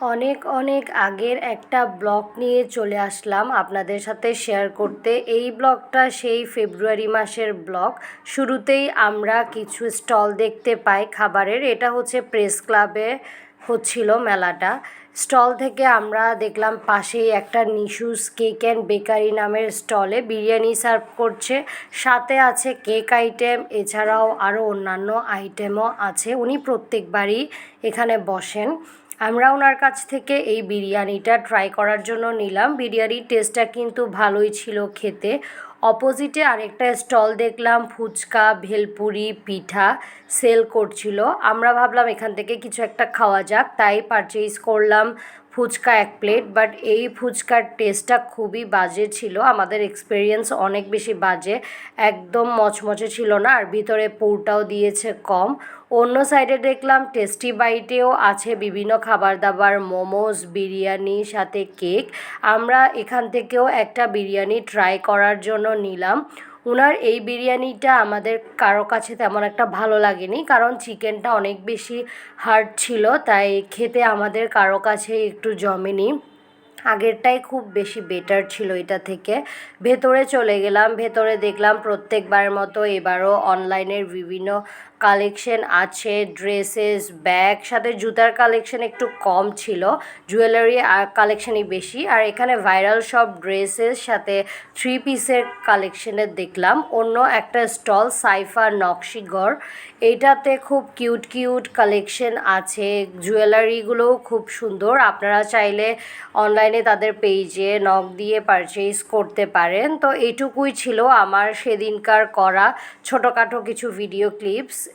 অনেক অনেক আগের একটা ব্লগ নিয়ে চলে আসলাম আপনাদের সাথে শেয়ার করতে। এই ব্লগটা সেই ফেব্রুয়ারি মাসের ব্লগ। শুরুতেই আমরা কিছু স্টল দেখতে পাই খাবারের। এটা হচ্ছে প্রেস ক্লাবে হচ্ছিল মেলাটা। স্টল থেকে আমরা দেখলাম পাশেই একটা নিশুস কেক অ্যান্ড বেকারি নামের স্টলে বিরিয়ানি সার্ভ করছে। সাথে আছে কেক আইটেম এছাড়াও আরও অন্যান্য আইটেমও আছে। উনি প্রত্যেকবারই এখানে বসেন। আমরা ওনার কাছ থেকে এই বিরিয়ানিটা ট্রাই করার জন্য নিলাম। বিরিয়ানির টেস্টটা কিন্তু ভালোই ছিল খেতে। অপোজিটে আরেকটা স্টল দেখলাম, ফুচকা, ভেলপুরি, পিঠা সেল করছিল। আমরা ভাবলাম এখান থেকে কিছু একটা খাওয়া যাক, তাই পারচেজ করলাম। ফুচকা এক প্লেট বাট এই ফুচকার টেস্টটা খুবই বাজে ছিল। আমাদের এক্সপিরিয়েন্স অনেক বেশি বাজে, একদম মচমচে ছিল না, আর ভিতরে পুরটাও দিয়েছে কম। অন্য সাইডে দেখলাম টেস্টি বাইটেও আছে বিভিন্ন খাবার দাবার মোমোস বিরিয়ানি, সাথে কেক আমরা এখান থেকেও একটা বিরিয়ানি ট্রাই করার জন্য নিলাম। ওনার এই বিরিয়ানিটা আমাদের কারও কাছে তেমন একটা ভালো লাগেনি, কারণ চিকেনটা অনেক বেশি হার্ড ছিল, তাই খেতে আমাদের কারও কাছে একটু জমেনি। আগেরটাই খুব বেশি বেটার ছিল এটা থেকে। ভেতরে চলে গেলাম, ভেতরে দেখলাম প্রত্যেকবারের মতো এবারও অনলাইনের বিভিন্ন কালেকশন আছে ড্রেসেস ব্যাগ সাথে জুতার কালেকশন একটু কম ছিল জুয়েলারি আর কালেকশনই বেশি। আর এখানে ভাইরাল সব ড্রেসের সাথে থ্রি পিসের কালেকশনের দেখলাম। অন্য একটা স্টল সাইফা নকশিগড় এইটাতে খুব কিউট কিউট কালেকশন আছে। জুয়েলারিগুলোও খুব সুন্দর। আপনারা চাইলে অনলাইনে তাদের পেজে নক দিয়ে পারচেজ করতে পারেন। তো এইটুকুই ছিল আমার সেদিনকার করা ছোটোখাটো কিছু video clips